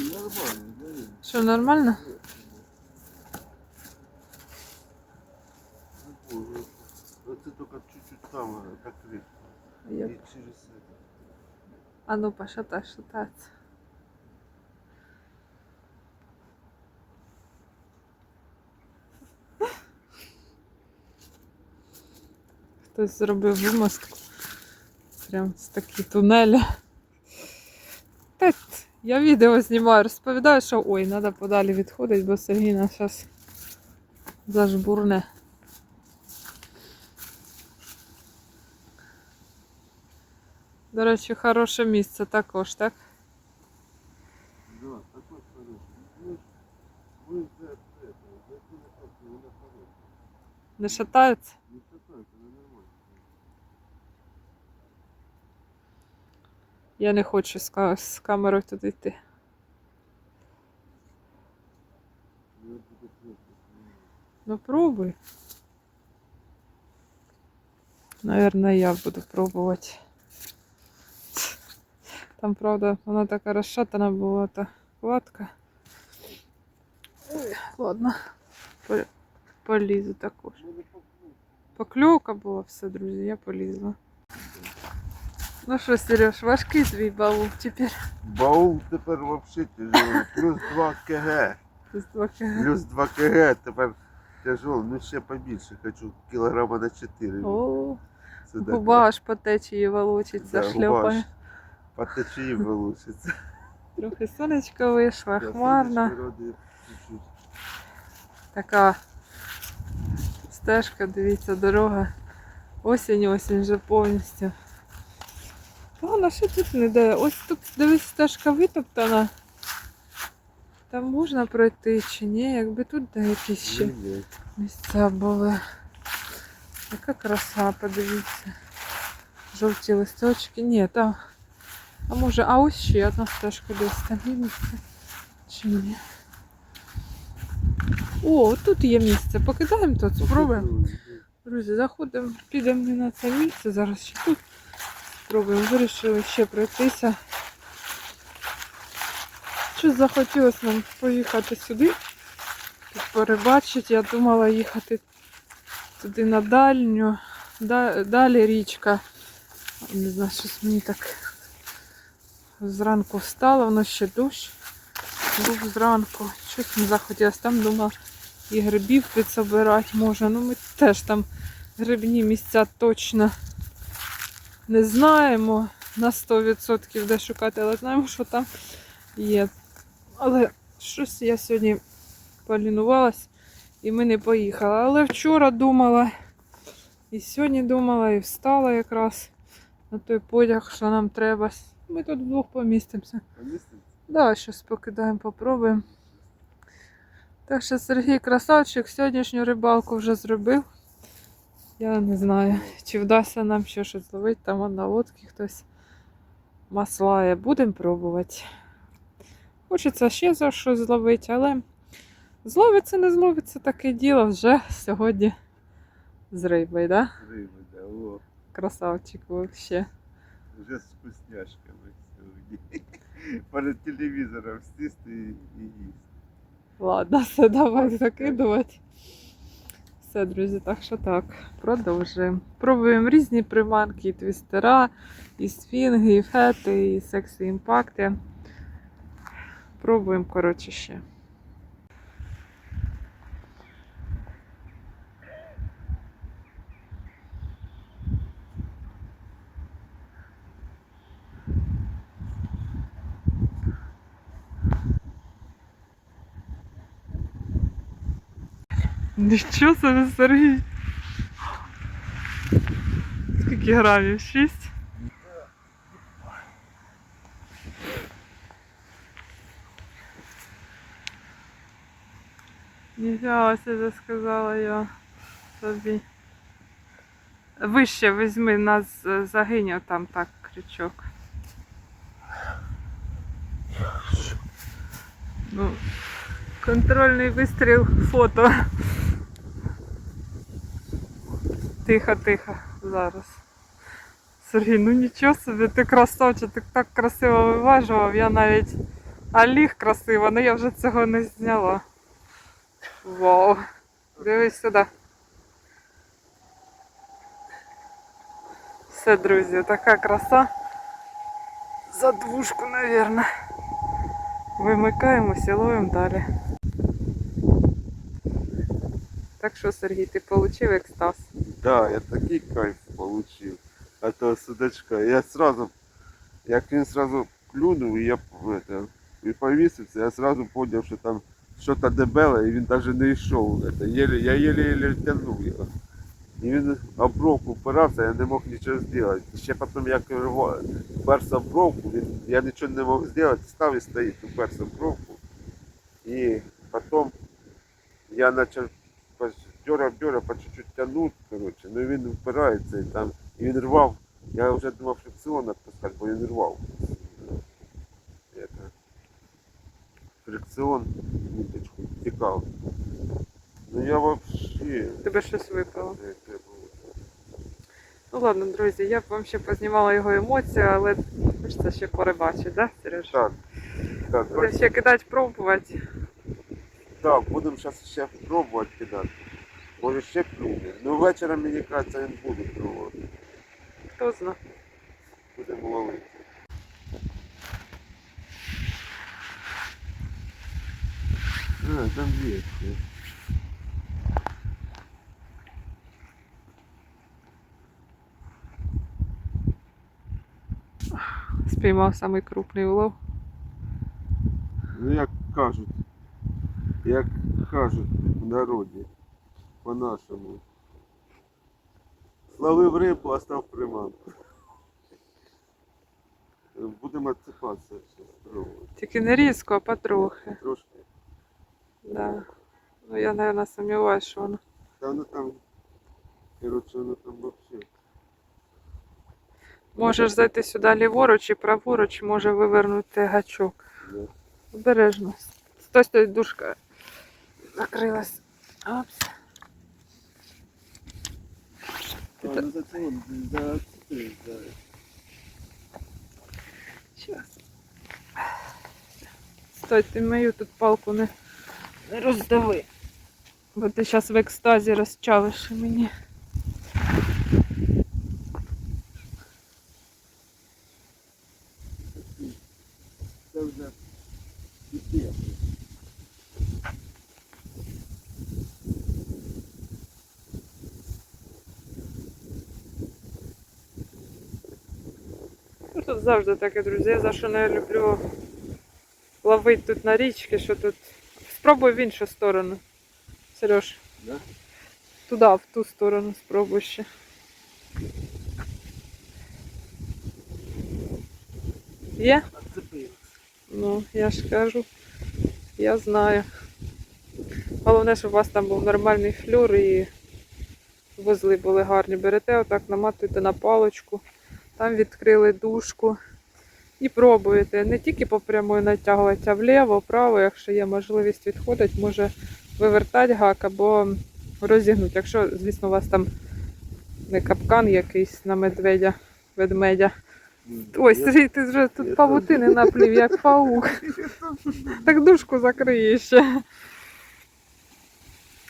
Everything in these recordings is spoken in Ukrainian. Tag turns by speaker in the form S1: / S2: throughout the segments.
S1: Нормально, да?
S2: Що, нормально?
S1: Это только чуть-чуть там так крепко.
S2: Я-
S1: И через это.
S2: А ну пошатай, шататься. Хтось зробив вимостку. Прям з такі тунелі. Та я відео знімаю, розповідаю, що ой, треба подалі відходити, бо Сергій нас зараз зажбурне. До речі, хороше місце також, так?
S1: Ну, Вы за это, за телефон, она хорошая.
S2: Не шатається?
S1: Не шатает, она нормально.
S2: Я не хочу з, ка- з камерою туди йти. Ну пробуй. Наверно, я буду пробувати. Там, правда, вона така розшатана була та кладка. Ой, ладно. Полізу також. Покльовка була все, друзі, я полізла. Ну що, Сереж, важкий твій баул тепер.
S1: Баул тепер вообще тяжелый. Плюс 2 кг.
S2: З 2 кг.
S1: Плюс 2 кг тепер тяжелый. Ну ще побільше. Хочу кілограма на 4.
S2: О,
S1: так,
S2: губа аж по течії волочиться,
S1: да,
S2: шльопає.
S1: По течії вилучиться.
S2: Трохи сонечко вийшло,
S1: Да,
S2: хмарно. Така стежка, дивіться, дорога. Осінь, осінь вже повністю. Погано, що тут не де? Ось тут дивись, стежка витоптана. Там можна пройти чи ні, якби тут де якісь ще місця були. Яка краса, подивіться. Жовті листочки. Ні, там. А може, а ось ще одна стежка десь там є місце. Чи ні? О, тут є місце. Покидаємо тут, спробуємо. Друзі, заходимо, підемо на це місце, зараз ще тут спробуємо. Вирішили ще пройтися. Щось захотілося нам поїхати сюди, тут перебачити. Я думала їхати туди на дальню, далі річка. Не знаю, щось мені так зранку встало, воно ще дощ був зранку. Щось не захотілося. Там думав і грибів підсобирати може. Ну ми теж там грибні місця точно не знаємо на 100% де шукати, але знаємо, що там є. Але щось я сьогодні полінувалась і ми не поїхали. Але вчора думала, і сьогодні думала, і встала якраз на той потяг, що нам треба. Ми тут вдвох помістимося.
S1: Поміститься?
S2: Да, щось покидаємо, попробуємо. Так що Сергій красавчик сьогоднішню рибалку вже зробив. Я не знаю, чи вдасться нам ще щось зловити. Там на лодці хтось маслає. Будемо пробувати. Хочеться ще за щось зловити, але зловиться, не зловиться таке діло вже сьогодні з рибою, да?
S1: Риби, да. О,
S2: Красавчик взагалі.
S1: вже з вкусняшками сьогодні. Перед телевізором сісти і їсти.
S2: Ладно, все, давай закидувати. Все, друзі, так що так, продовжуємо. Пробуємо різні приманки, і твістера, і сфінги, і фети, і сексі імпакти. Пробуємо, коротше, ще. Нічого собі, Сергій. Скільки грамів? Шість? Ніфіга себе сказала я собі. Вище візьми нас загинь там так крючок. Ну, контрольний вистріл фото. Тихо, тихо, зараз. Сергій, ну нічого собі, ти красавчик, ти так красиво виважував, я навіть а ліг красиво, але я вже цього не зняла. Вау. Дивись сюди. Все, друзі, така краса. За двушку, мабуть. Вимикаємося, ловимо далі. Так що, Сергій, ти отримав екстаз?
S1: Да, я такий кайф получив. А то судачка. Я сразу, як він сразу клюнув, і я это, і повісився, я сразу зрозумів, що там щось дебеле, і він навіть не йшов. Это, єлі, я єлі-єлі тягнув його. І він обровку впирався, я не мог нічого зробити. Ще потім як перся обровку, він, я нічого не мог зробити, став і стоїть, уперся обровку. І потім я почав дьора дьора по чуть-чуть тянуть, коротше, ну він впирається і там, і він рвав. Я вже думав фрикціон відпускати, бо він рвав. Это, фрикціон ниточку тікав. Ну я вообще.
S2: Тебе щось випало.
S1: було.
S2: Ну ладно, друзі, я б вам ще познімала його емоції, але хочеться ще перебачити, да, Сереж?
S1: Так, так,
S2: Будемо ще кидати, пробувати.
S1: так, будемо зараз ще пробувати кидати. Може ще плюне. Ну вечором мені кажеться, він буде пробувати.
S2: Хто знає.
S1: Будемо ловити. А, там є. ще.
S2: Спіймав самий крупний улов.
S1: Ну як кажуть, як кажуть в народі, По-нашому. Славив рибу, а став приманку. Будемо відсипатися спробувати.
S2: Тільки не різко, а потрохи.
S1: Трошки.
S2: Да. Ну я, мабуть, сумніваюся, що воно.
S1: Та воно там, коротше, воно там взагалі.
S2: Можеш зайти сюди ліворуч і праворуч, може вивернути гачок.
S1: Да.
S2: Обережно. Стой, стой, дужка накрилась. Опс.
S1: А, ну за...
S2: Стой, ти мою тут палку не, не роздави. Бо ти зараз в екстазі розчавиш мені.
S1: Це вже піпець.
S2: Ну, тут завжди таке, друзі. Я за що не люблю ловити тут на річки, що тут. Спробуй в іншу сторону. Сереж.
S1: Да?
S2: Туди, в ту сторону спробуй ще. Є? Ну, я ж кажу, я знаю. Головне, щоб у вас там був нормальний флюр і вузли були гарні. Берете отак, наматуєте на паличку, там відкрили дужку і пробуєте. Не тільки по прямої натягувати, а вліво, вправо, якщо є можливість відходити, може вивертати гак або розігнути. Якщо, звісно, у вас там не капкан якийсь на медведя, ведмедя. Ой, Сергій, ти вже тут павутини наплів, як паук. Так дужку закриє ще.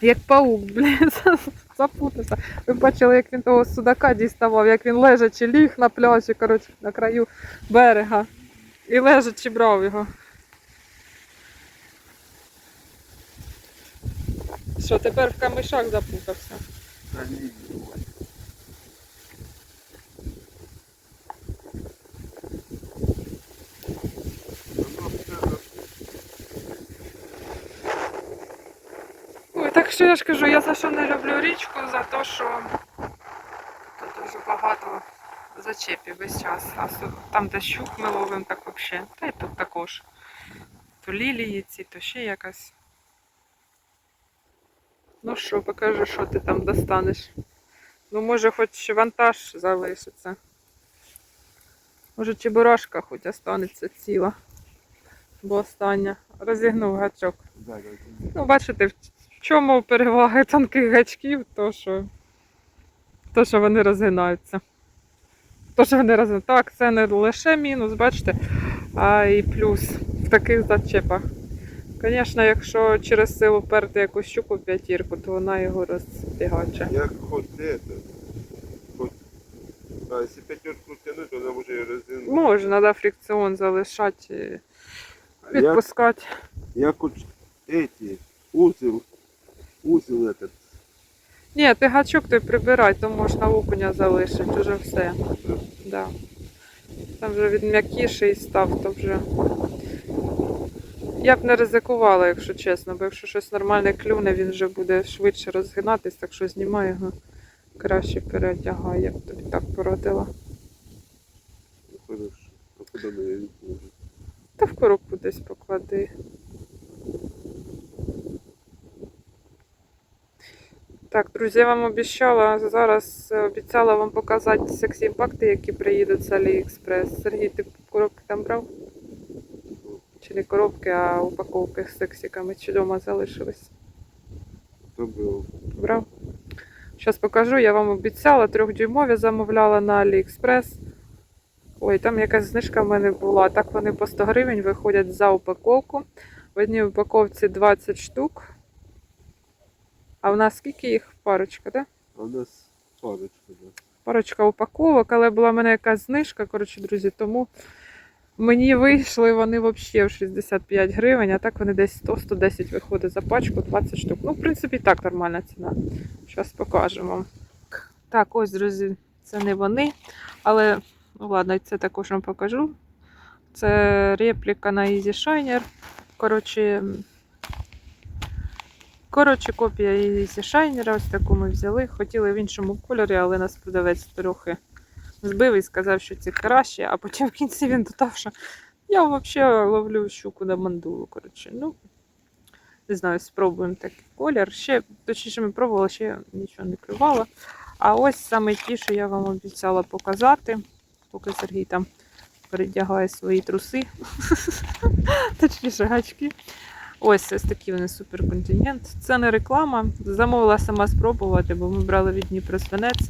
S2: Як паук, блін, запутався. Ви бачили, як він того судака діставав, як він лежачи ліг на пляжі, коротше, на краю берега. І лежачи брав його. Що, тепер в камишах запутався?
S1: Та ні. Воно все
S2: Ой, так що я ж кажу, я за що не люблю річку, за те, що тут дуже багато зачепів весь час. А там, де щук ми ловимо, так взагалі. Та й тут також. То лілії ці, то ще якась. Ну що, покажи, що ти там достанеш. Ну, може, хоч вантаж залишиться. Може, чебурашка хоч останеться ціла. Бо остання. Розігнув гачок. Ну, бачите, в чому переваги тонких гачків, то що То, що вони розгинаються. То, що вони розгинаються. Так, це не лише мінус, бачите, а і плюс в таких зачепах. Звісно, якщо через силу перти якусь щуку в п'ятірку, то вона його розтягаче.
S1: Як хоч это, хоч, а якщо п'ятерку тянуть, то вона може і роздвинути.
S2: Можна, да, фрикціон залишати, і
S1: Як,
S2: відпускати.
S1: як хоч эти, узел, узел этот,
S2: Ні, ти гачок той прибирай, то можна окуня залишити, вже все. Да. Там вже він м'якіший став, то вже. Я б не ризикувала, якщо чесно, бо якщо щось нормальне клюне, він вже буде швидше розгинатись, так що знімай його, краще переодягай, я б тобі так порадила.
S1: ну?
S2: Та в коробку десь поклади. Так, друзі, я вам обіцяла, зараз е, обіцяла вам показати сексі імпакти, які приїдуть з Аліекспрес. Сергій, ти коробки там брав? Чи не коробки, а упаковки з сексиками, чи вдома залишились?
S1: Був?
S2: Брав? Зараз покажу, я вам обіцяла, трьохдюймові замовляла на Аліекспрес. Ой, там якась знижка в мене була. Так вони по 100 гривень виходять за упаковку. В одній упаковці 20 штук. А в нас скільки їх? Парочка, так? Да?
S1: А у нас парочка, да.
S2: парочка упаковок, але була в мене якась знижка, коротше, друзі, тому мені вийшли вони взагалі в 65 гривень, а так вони десь 100-110 виходить за пачку, 20 штук. Ну, в принципі, і так нормальна ціна. Зараз покажемо вам. Так, ось, друзі, це не вони, але ну ладно, це також вам покажу. Це репліка на Easy Shiner. Коротше, Коротше, копія Easy Shiner, ось таку ми взяли. Хотіли в іншому кольорі, але нас продавець трохи збив і сказав, що це краще, а потім в кінці він додав, що я взагалі ловлю щуку на мандулу. Коротше, ну, не знаю, спробуємо такий колір. Ще, точніше, ми пробували, ще нічого не клювало. А ось саме ті, що я вам обіцяла показати, поки Сергій там передягає свої труси, точніше гачки. Ось ось такий вони суперконтинент. Це не реклама. Замовила сама спробувати, бо ми брали від Дніпросвинець.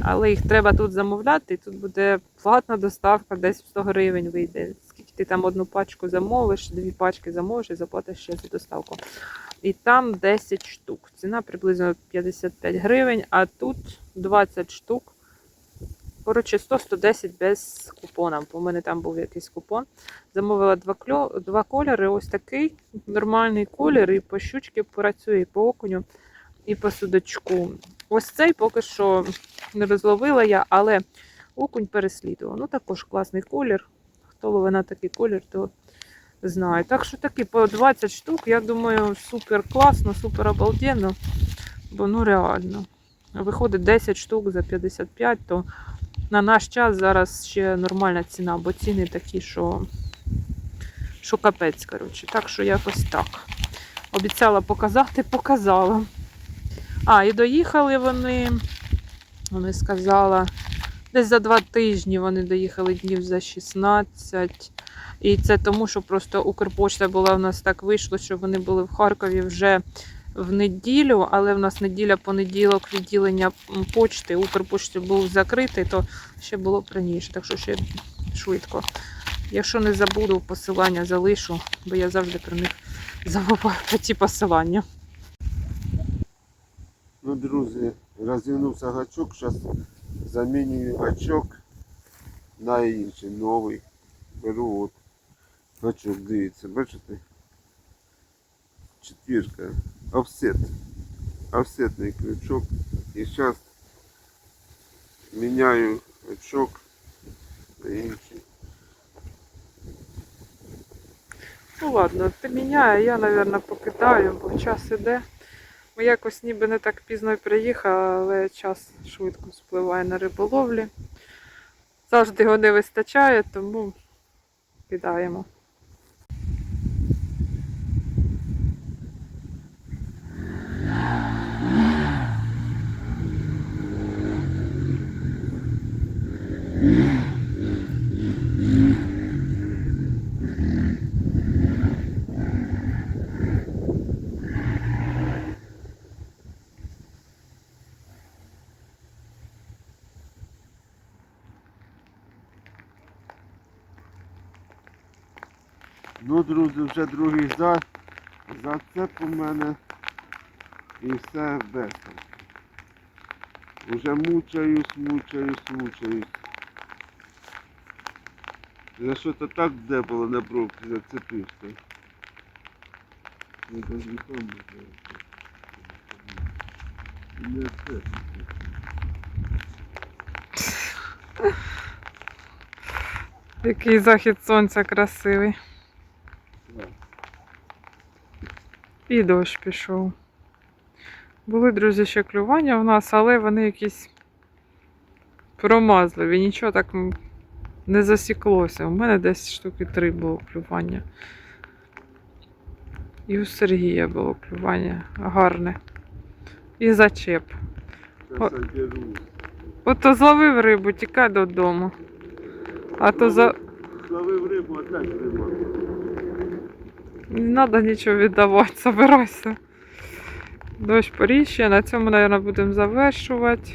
S2: Але їх треба тут замовляти, і тут буде платна доставка, десь 100 гривень вийде. Скільки ти там одну пачку замовиш, дві пачки замовиш і заплатиш ще за доставку. І там 10 штук. Ціна приблизно 55 гривень, а тут 20 штук. Коротше, 100-110 без купона, бо в мене там був якийсь купон. Замовила два, кльо... два кольори. Ось такий нормальний колір, і по щучки працює, і по окуню, і по судочку. Ось цей поки що не розловила я, але окунь переслідував. Ну, також класний колір. Хто ловить на такий колір, то знає. Так що такі по 20 штук, я думаю, супер класно, супер обалденно. Бо ну реально. Виходить 10 штук за 55, то на наш час зараз ще нормальна ціна, бо ціни такі, що, що капець, коротше. Так що якось так. Обіцяла показати, показала. А, і доїхали вони, вони сказала, десь за два тижні вони доїхали днів за 16. І це тому, що просто Укрпочта була в нас так вийшло, що вони були в Харкові вже в неділю, але в нас неділя-понеділок відділення почти, Укрпочти був закритий, то ще було б раніше, так що ще швидко. Якщо не забуду, посилання залишу, бо я завжди про них забуваю про ті посилання.
S1: Ну, друзі, розвинувся гачок, зараз замінюю гачок на інший, новий. Беру от гачок, дивіться, бачите? Четвірка, офсет. Офсетний крючок. І зараз міняю гачок на інший.
S2: Ну ладно, ти міняє, я, мабуть, покидаю, бо час іде. Ми якось ніби не так пізно й приїхали, але час швидко спливає на риболовлі. Завжди його не вистачає, тому кидаємо.
S1: Ну, друзі, вже другий за, за це у мене і все весело. Уже мучаюсь, мучаюсь, мучаюсь. Я що-то так де було на бровці зацепився. Ну, даже не знаю. Не.
S2: Який захід сонця красивий.
S1: Так.
S2: І дощ пішов. Були, друзі, ще клювання в нас, але вони якісь промазливі. Нічого так не засіклося. У мене десь штуки три було клювання. І у Сергія було клювання гарне. І зачеп.
S1: Одягну.
S2: Ото зловив рибу, тікай додому. А то за...
S1: Зловив рибу, опять риба.
S2: Не треба нічого віддавати, забирайся. Дощ поріще, на цьому, мабуть, будемо завершувати.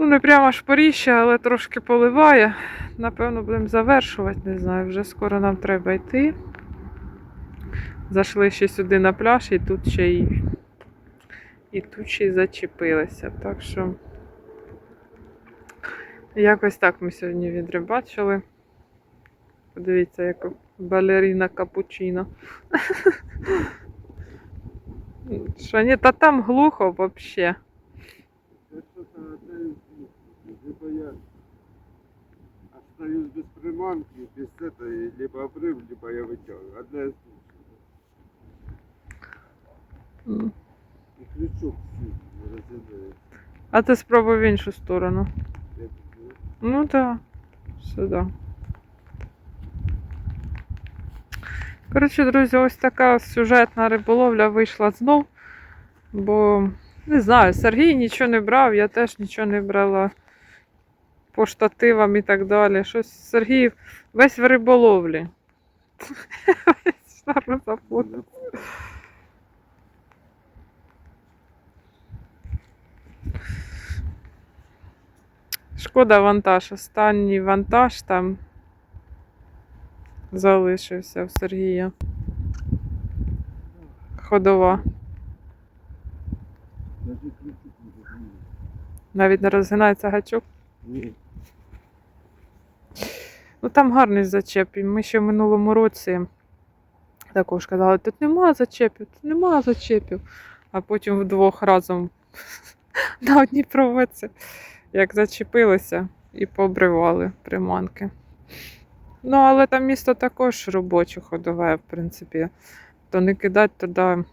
S2: Ну, не прямо аж поріще, але трошки поливає. Напевно, будемо завершувати, не знаю, вже скоро нам треба йти. Зайшли ще сюди на пляж і тут ще й. І тут ще й зачепилися. Так що якось так ми сьогодні відрибачили. Подивіться, як балерина капучино. Що ні, та там глухо вообще
S1: Либо я остаюсь без приманки, без этой, либо обрыв, либо я вытягиваю. Одна из двух.
S2: М.
S1: И крючок всю разъедает.
S2: А ти спробуй в іншу сторону.
S1: Я говорю,
S2: Ну так, сюди. Коротше, друзі, ось така сюжетна риболовля вийшла знов. Бо не знаю, Сергій нічого не брав, я теж нічого не брала по штативам і так далі. Щось Сергій весь в риболовлі. Шкода вантаж. Останній вантаж там залишився в Сергія. Ходова. Навіть не розгинається гачок.
S1: Ні.
S2: Ну там гарний зачеп. І ми ще в минулому році також казали, тут нема зачепів, тут нема зачепів. А потім вдвох разом на одній проводці, як зачепилися і пообривали приманки. Ну, але там місто також робоче ходове, в принципі. То не кидать туди,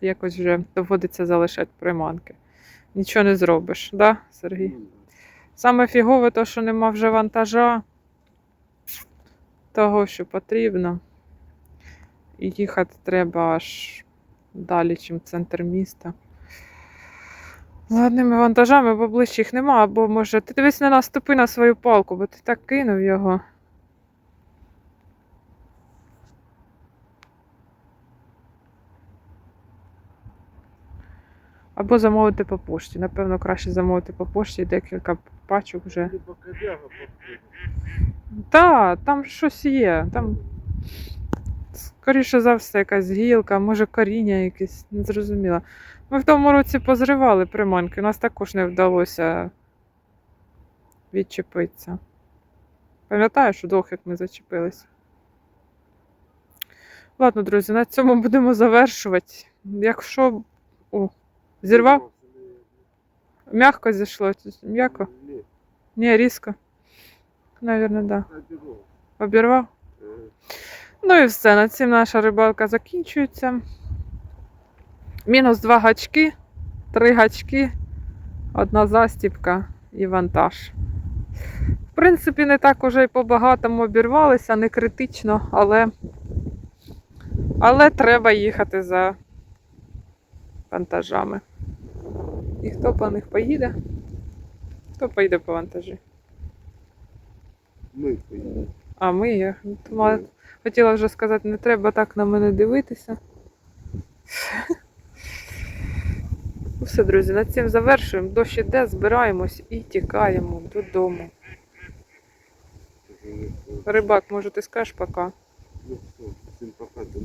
S2: якось вже доводиться залишати приманки. Нічого не зробиш, да, Сергій?
S1: Ну,
S2: Саме фігове то, що нема вже вантажа того, що потрібно. І їхати треба аж далі, чим центр міста. З одними вантажами, бо ближче їх нема, або може. Ти дивись не наступи на свою палку, бо ти так кинув його. Або замовити по пошті. Напевно, краще замовити по пошті декілька пачок вже. Так, там щось є. Там, скоріше за все, якась гілка, може коріння якесь, не зрозуміло. Ми в тому році позривали приманки, у нас також не вдалося відчепитися. Пам'ятаєш удвох, як ми зачепились? Ладно, друзі, на цьому будемо завершувати. Якщо. О, зірвав? М'яко зійшло. М'яко?
S1: Ні,
S2: Ні, різко. Навірно, так. Да. Обірвав?
S1: Е,
S2: Ну і все, на цим наша рибалка закінчується. Мінус два гачки, три гачки, одна застіпка і вантаж. В принципі, не так уже й по-багатому обірвалися, не критично, але, але треба їхати за вантажами. І хто по них поїде? Хто поїде по вантажі?
S1: Ми поїдемо.
S2: А ми я думала, хотіла вже сказати, не треба так на мене дивитися. Ну Все, друзі, над цим завершуємо. Дощ іде, збираємось і тікаємо додому. Рибак, може ти скажеш пока?
S1: Ну все, всім пока, до